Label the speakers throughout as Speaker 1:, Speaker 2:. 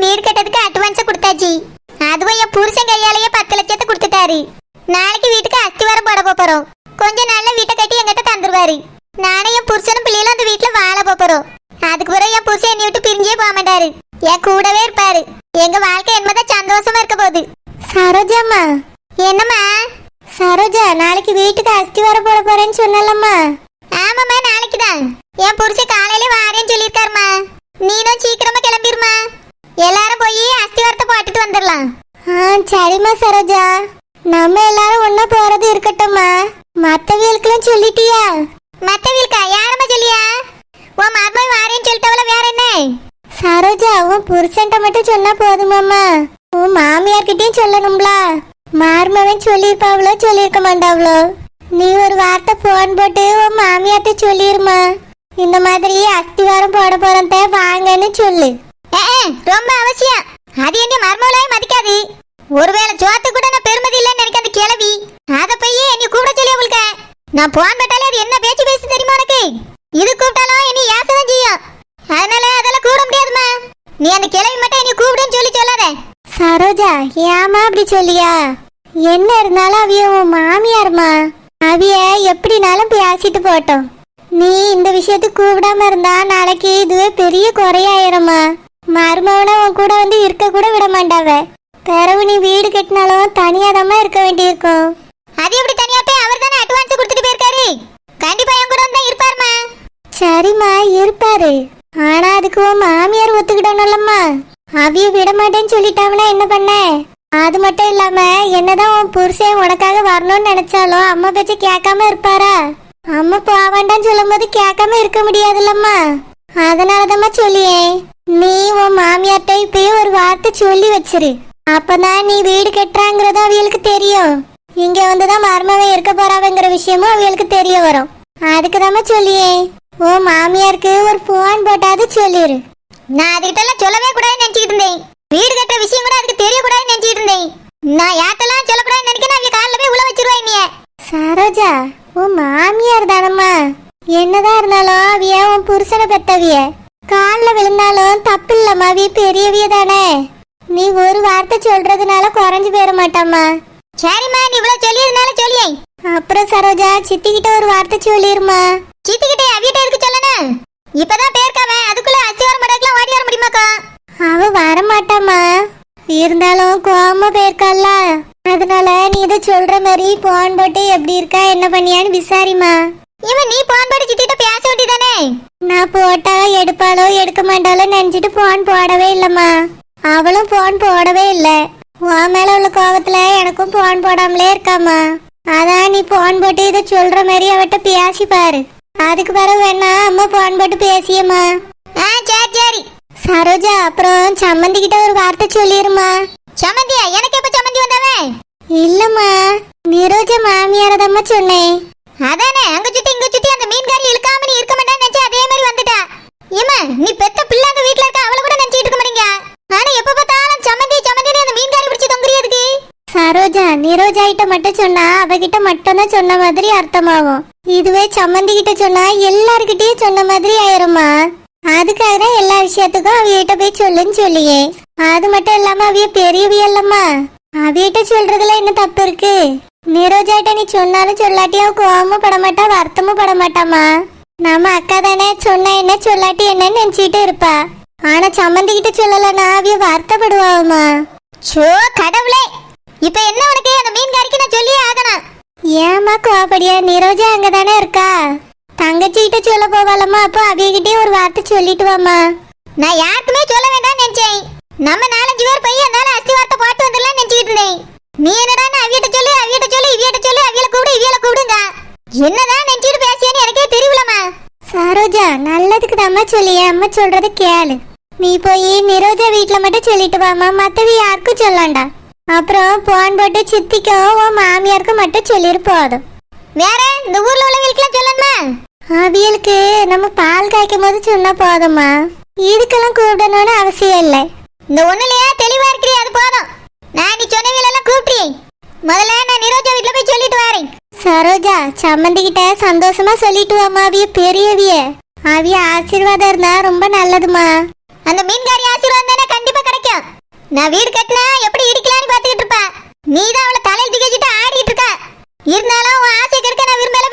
Speaker 1: வீடு கட்டதுக்கு அட்வான்ஸ் கொடுத்தாச்சு. அதுவும் என் புருஷன் கையாலேயே பத்து லட்சத்தை கொடுத்துட்டாரு. நாளைக்கு வீட்டுக்கு அஸ்திவாரம் போட போறோம். கொஞ்ச நாள்ல வீட்டை கட்டி என்கிட்ட தந்துருவாரு. நானும் என் புருஷனும் பிள்ளைகளும் அந்த வீட்டுல வாழ போறோம். அதுக்கு பிறகு என் புருஷன் என்னை விட்டு பிரிஞ்சே போக மாட்டாரு. என் கூடவே இருப்பாரு. எங்க வாழ்க்கை என்னதான் சந்தோஷமா இருக்க போகுது. சரோஜாம்மா என்னம்மா? சரோஜா நாளைக்கு வீட்டுக்கு அஸ்திவாரம் போட போறேன்னு சொன்னலம்மா ஆமாம்மா நாளைக்கு தான் என் புருஷன் காலையில வாரேன்னு சொல்லியிருக்காருமா நீனும் சீக்கிரமா கிளம்பிருமா எல்லாரும் போய் அஸ்திவாரத்தை பாட்டுட்டு வந்துடலாம் ஆ சரிம்மா சரோஜா. நம்ம எல்லாரும் ஒன்னா போறது இருக்கட்டும்மா. மத்தவியலுக்குலாம் சொல்லிட்டியா? மத்தவியலுக்கா? யாரம்மா சொல்லியா? உன் மருமகன் வாரேன்னு சொல்லிட்டவள வேற என்ன? சரோஜா உன் புருஷன்ட்ட மட்டும் சொன்னா போதுமாம்மா. உன் மாமியார்கிட்டயும் சொல்லணும்ல. மார்மவன் சொல்லியிருப்பாவளோ சொல்லியிருக்க மாட்டாவளோ. நீ ஒரு வார்த்தை போன் போட்டு உன் மாமியார்ட்ட சொல்லிருமா இந்த மாதிரி அஸ்திவாரம் போட போறத வாங்கன்னு சொல்லு. ரொம்ப அவசியம். அது என்ன மர்மவளையும் மதிக்காது. ஒருவேளை சோத்து கூட நான் பெருமதி இல்லைன்னு நினைக்க அந்த கிளவி அதை போய் என்னை கூப்பிட சொல்லி அவளுக்கு. நான் போன் பட்டாலே அது என்ன பேச்சு பேசு தெரியுமா உனக்கு? இது கூப்பிட்டாலும் என்னை ஏசதான் செய்யும். அதனால அதெல்லாம் கூட முடியாதுமா நீ அந்த கிளவி மட்டும் என்னை கூப்பிடுன்னு சொல்லி சொல்லாத. சரோஜா ஏமா அப்படி சொல்லியா? என்ன இருந்தாலும் அவிய உன் மாமியார்மா அவிய எப்படினாலும் பேசிட்டு போட்டோம் நீ இந்த விஷயத்துக்கு கூப்பிடாம இருந்தா நாளைக்கு இதுவே பெரிய குறையாயிரும்மா மருமவனை உன் கூட வந்து இருக்க கூட விட மாட்டாவ. பிறகு நீ வீடு கட்டினாலும் தனியாதாம்மா இருக்க வேண்டியிருக்கும். அது எப்படி தனியா போய் அவர் தானே அட்வான்ஸ் கொடுத்துட்டு போயிருக்காரு? கண்டிப்பா என் கூட வந்தா இருப்பாருமா சரிம்மா இருப்பாரு. ஆனா அதுக்கு உன் மாமியார் ஒத்துக்கிடணும்லம்மா அவிய விட மாட்டேன்னு சொல்லிட்டாங்கன்னா என்ன பண்ண? அது மட்டும் இல்லாம என்னதான் உன் புருஷன் உனக்காக வரணும்னு நினைச்சாலும் அம்மா பேச்ச கேட்காம இருப்பாரா? அம்மா போவாண்டான்னு சொல்லும் போது கேட்காம இருக்க முடியாதுல்லம்மா. அதனாலதாம்மா சொல்லியே. நீ உன் மாமியார்ட்ட இப்பயே ஒரு வார்த்தை சொல்லி வச்சிரு. அப்பதான் நீ வீடு கட்டுறாங்கிறது அவளுக்கு தெரியும். இங்க வந்துதான் மர்மவன் இருக்க போறாவங்கிற விஷயமும் அவளுக்கு தெரிய வரும். அதுக்குதாம்மா சொல்லியே. உன் மாமியாருக்கு ஒரு போன் போட்டாது சொல்லிரு. நான் அதுகிட்ட சொல்லவே கூடாதுன்னு நினைச்சிட்டு இருந்தேன். வீடு கட்டுற விஷயம் கூட அதுக்கு தெரியக்கூடாதுன்னு நினைச்சிட்டு இருந்தேன். நான் யார்ட்டெல்லாம் சொல்லக்கூடாதுன்னு நினைக்கிறேன் அவங்க காலில் போய் உள்ள வச்சிருவா நீ சரோஜா உன் மாமியார் தானம்மா. என்னதான் இருந்தாலும் அவிய உன் புருஷனை பெத்தவிய. காலில் விழுந்தாலும் தப்பு இல்லம்மா அவிய பெரியவிய தானே நீ ஒரு வார்த்தை சொல்றதுனால குறைஞ்சு போயிட மாட்டாம்மா. சரிம்மா நீ இவ்வளவு சொல்லியதுனால சொல்லியே. அப்புறம் சரோஜா சித்தி கிட்ட ஒரு வார்த்தை சொல்லிருமா சித்தி கிட்ட அவியிட்ட இருக்கு சொல்லணும் இப்பதான் பேர்க்காவ அதுக்குள்ள அஸ்திவாரம் படக்கலாம் ஓடி வர முடியுமாக்கா? அவ வர மாட்டாமா இருந்தாலும் கோம பேர்க்கல்ல அதனால நீ இதை சொல்ற மாதிரி போன் போட்டு எப்படி இருக்கா என்ன பண்ணியான்னு விசாரிமா இவன் நீ போன் போட்டு சித்திட்ட பேச வேண்டியதானே? நான் போட்டா எடுப்பாளோ எடுக்க மாட்டாலோ நினைச்சிட்டு போன் போடவே இல்லம்மா. அவளும் போன் போடவே இல்ல. உன் மேல உள்ள கோபத்துல எனக்கும் போன் போடாமலே இருக்காமா அதான் நீ போன் போட்டு இதை சொல்ற மாதிரி அவட்ட பேசி பாரு. அதுக்கு பிறகு வேணா அம்மா போன் போட்டு பேசியம்மா. ஆ சரி சரி. சரோஜா அப்புறம் சம்மந்தி கிட்ட ஒரு வார்த்தை சொல்லிருமா சம்மந்தியா? எனக்கு எப்ப சம்மந்தி வந்தவன்? இல்லம்மா. நிரோஜா மாமியாரதம்மா சொன்னேன். அதானே அங்க சுத்தி இங்க சுத்தி அந்த மீன்காரி இழுக்காம நீ இருக்க மாட்டான்னு நினைச்சு அதே மாதிரி வந்துட்டா. ஏமா நீ பெத்த பிள்ளை அங்க வீட்ல இருக்க அவள கூட நினைச்சிட்டு இருக்க மாட்டீங்க. ஆனா எப்ப பார்த்தாலும் சம்மந்தி சமந்தி அந்த மீன்காரி பிடிச்சி தொங்குறியதுக்கு சரோஜா நிரோஜா கிட்ட மட்டும் சொன்னா அவகிட்ட மட்டும் தான் சொன்ன மாதிரி அர்த்தமாகும். இதுவே சம்மந்தி கிட்ட சொன்னா எல்லார்கிட்டயும் சொன்ன மாதிரி ஆயிருமா அதுக்காக தான் எல்லா விஷயத்துக்கும் அவியிட்ட போய் சொல்லுன்னு சொல்லியே. அது மட்டும் இல்லாம அவிய பெரியவியல்லம்மா. அவியிட்ட சொல்றதுல என்ன தப்பு இருக்கு? நிரோஜாட்ட நீ சொன்னாலும் சொல்லாட்டியும் கோவமும் படமாட்டா வருத்தமும் படமாட்டாமா நம்ம அக்கா தானே சொன்னா என்ன சொல்லாட்டி என்னன்னு நினைச்சிட்டு இருப்பா. ஆனா சம்மந்தி கிட்ட சொல்லலன்னா அவிய வருத்தப்படுவாமா சோ கடவுளே! இப்ப என்ன உனக்கு? அந்த மீன்காரிக்கு நான் சொல்லியே ஆகணும். ஏமா கோபடியா நிரோஜா அங்க தானே இருக்கா? தங்கச்சி கிட்ட சொல்ல போவாளம்மா அப்போ அவியகிட்டே ஒரு வார்த்தை சொல்லிட்டு வாமா நான் யாருக்குமே சொல்ல வேண்டாம்னு நினைச்சேன். நம்ம நாலஞ்சு பேர் போய் அதனால அஸ்தி வார்த்தை போட்டு வந்துடலாம் நினைச்சிட்டு இருந்தேன். நீ என்னடா அவியிட்ட சொல்லி அவியிட்ட சொல்லி இவியிட்ட சொல்லி அவியல கூப்பிடு இவியல கூப்பிடுங்க. என்னதான் நெஞ்சிட்டு பேசியேன்னு எனக்கே தெரியலமா சரோஜா நல்லதுக்கு தான் அம்மா சொல்லியே. அம்மா சொல்றத கேளு. நீ போய் நிரோஜா வீட்டில் மட்டும் சொல்லிட்டு வாமா மத்தவி யாருக்கும் சொல்லாண்டா அப்புறம் போன் போட்டு சித்திக்கும் உன் மாமியாருக்கு மட்டும் சொல்லிட்டு போதும். வேற இந்த ஊர்ல உள்ளவங்களுக்குலாம் சொல்லணுமா? அவியலுக்கு நம்ம பால் காய்க்கும் போது சொன்னா போதும்மா. இதுக்கெல்லாம் கூப்பிடணும்னு அவசியம் இல்லை. இந்த ஒண்ணுலயா தெளிவா இருக்கிறீ அது போதும். நான் நீ சொன்னவங்களெல்லாம் கூப்பிட்டி முதல்ல நான் நிரோஜா வீட்டில் போய் சொல்லிட்டு வரேன். சரோஜா சம்மந்தி கிட்ட சந்தோஷமா சொல்லிட்டு வாமா அவிய பெரியவிய. அவிய ஆசீர்வாதம் இருந்தா ரொம்ப நல்லதுமா அந்த மீன்காரி ஆசீர்வாதம் தானே கண்டிப்பா கிடைக்கும்.
Speaker 2: நான் வீடு கட்டினா எப்படி இடிக்கலாம்னு பாத்துக்கிட்டு இருப்பா. நீ தான் அவளை தலையில் திகச்சிட்டு ஆடிட்டு இருக்க. இருந்தாலும் உன் ஆசை கெடுக்க நான் விரும்பல.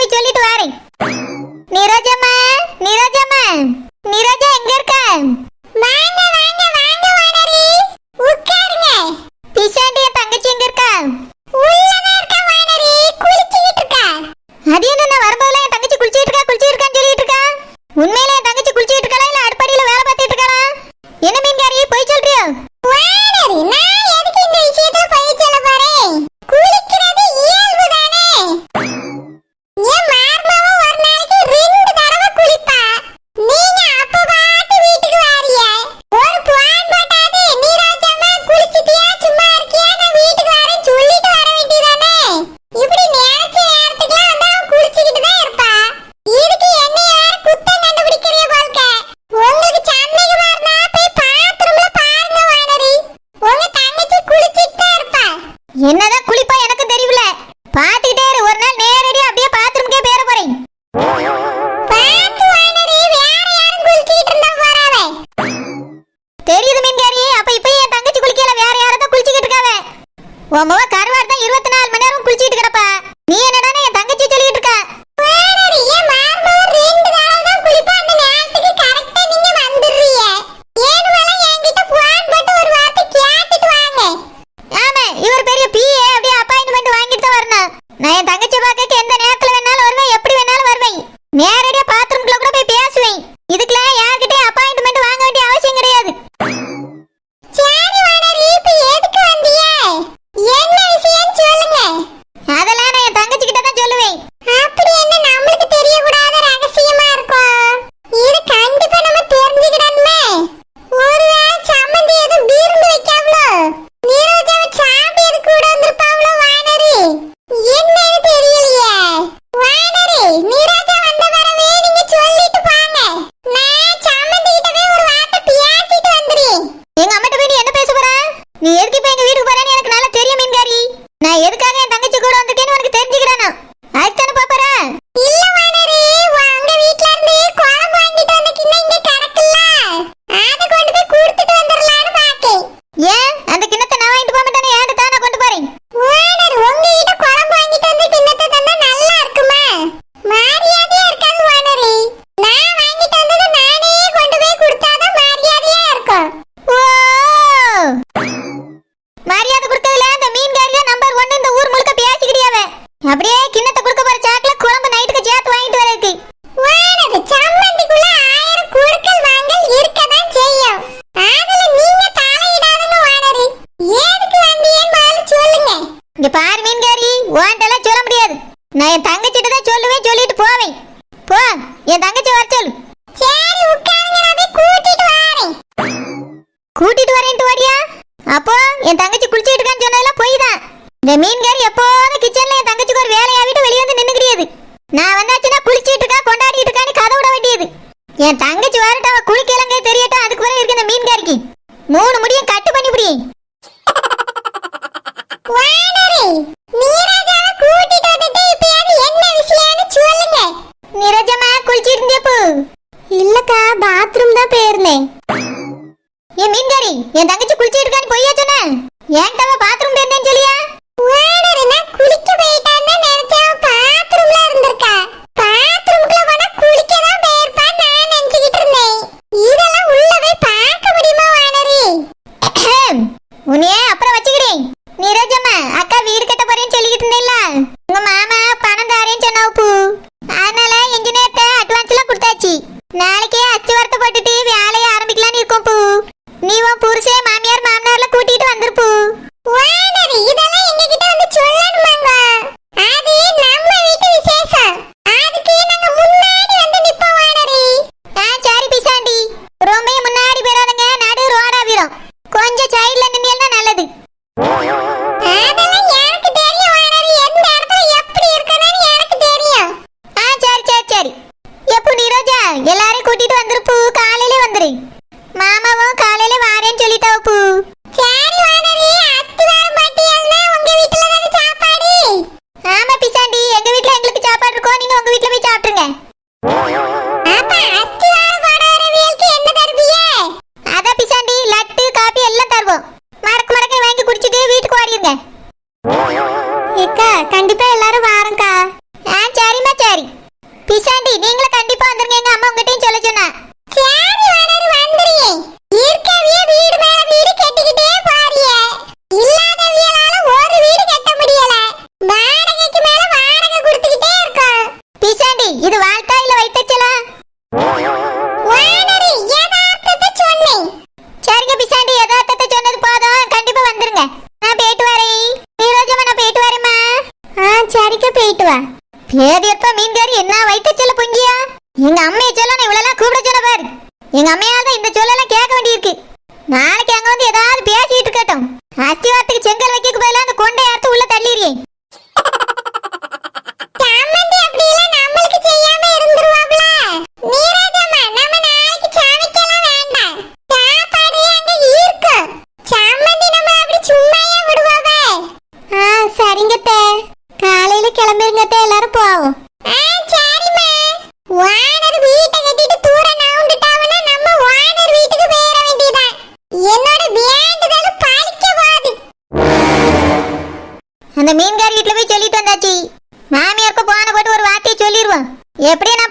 Speaker 2: அந்த மீன்காரி
Speaker 3: வீட்டில் போய் சொல்லிட்டு வந்தாச்சு. மாமியாருக்கு போன போட்டு ஒரு வார்த்தையை சொல்லிடுவோம் எப்படியும்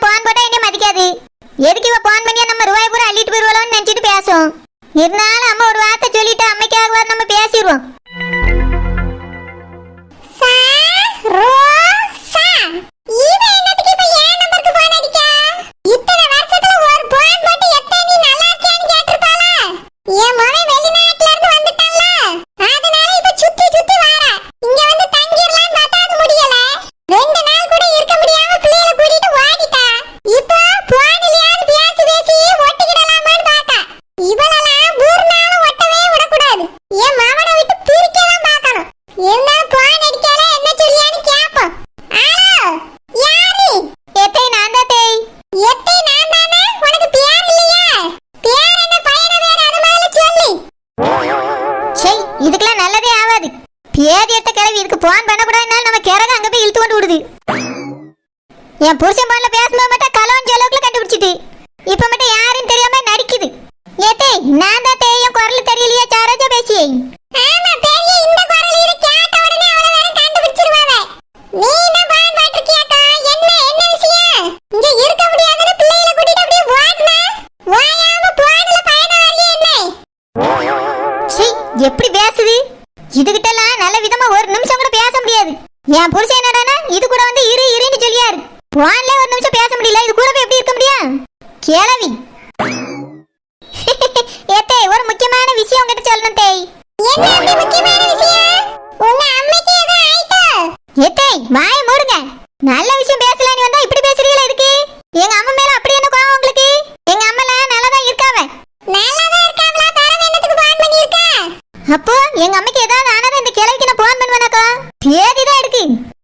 Speaker 3: பேதி எட்ட கிளவி இதுக்கு போன் பண்ணக்கூடாதுனால நம்ம கிறக அங்க போய் இழுத்து கொண்டு விடுது. என் புருஷன் போன்ல பேசும்போது மட்டும் கலவன் ஜெலவுக்குல கண்டுபிடிச்சிது இப்போ மட்டும் யாருன்னு தெரியாம நடிக்குது. ஏத்தே நான் தான் தேயும் குரல் தெரியலையா சாரோஜா பேசி என் புருஷன்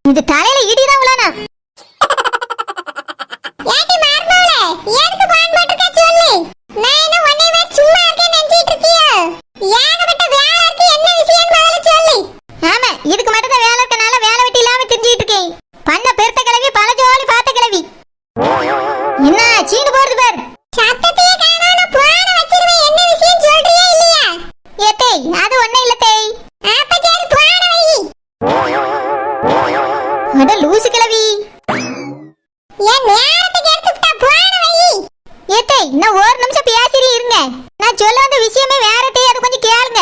Speaker 3: இந்த தலையில இடி தான் உலானா அட லூசு கிழவி. ஏன் நேரத்துக்கு நான் ஒரு நிமிஷம் பேசிட்டு இருங்க. நான் சொல்ல வந்த விஷயமே வேறட்டே அது கொஞ்சம் கேளுங்க.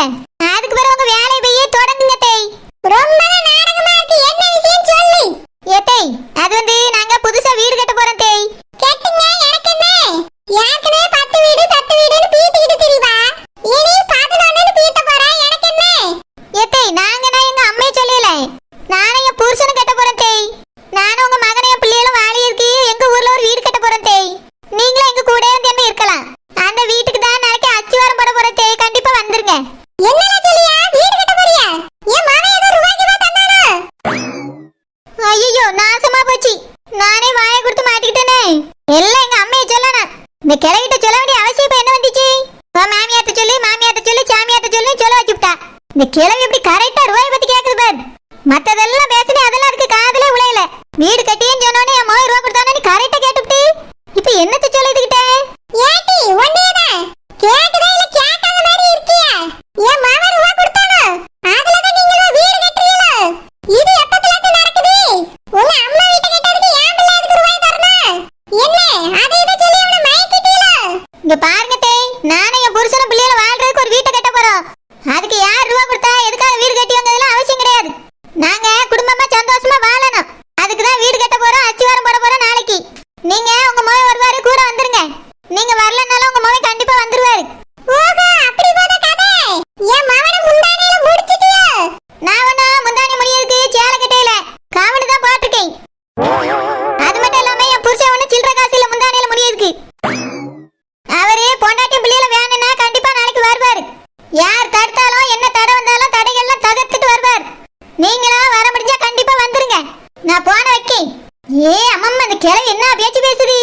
Speaker 3: என்ன பேச்சு பேசுது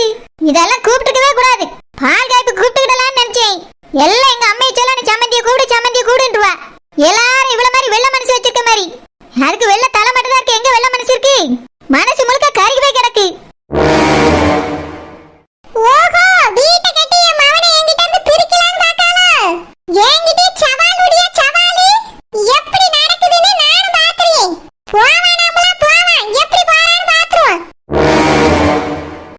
Speaker 3: இதெல்லாம் கூப்பிட்டுக்கவே கூடாது. பால் காய்ப்பு கூப்பிட்டுக்கிடலாம்னு நினைச்சேன். எல்லாம் எங்க அம்மா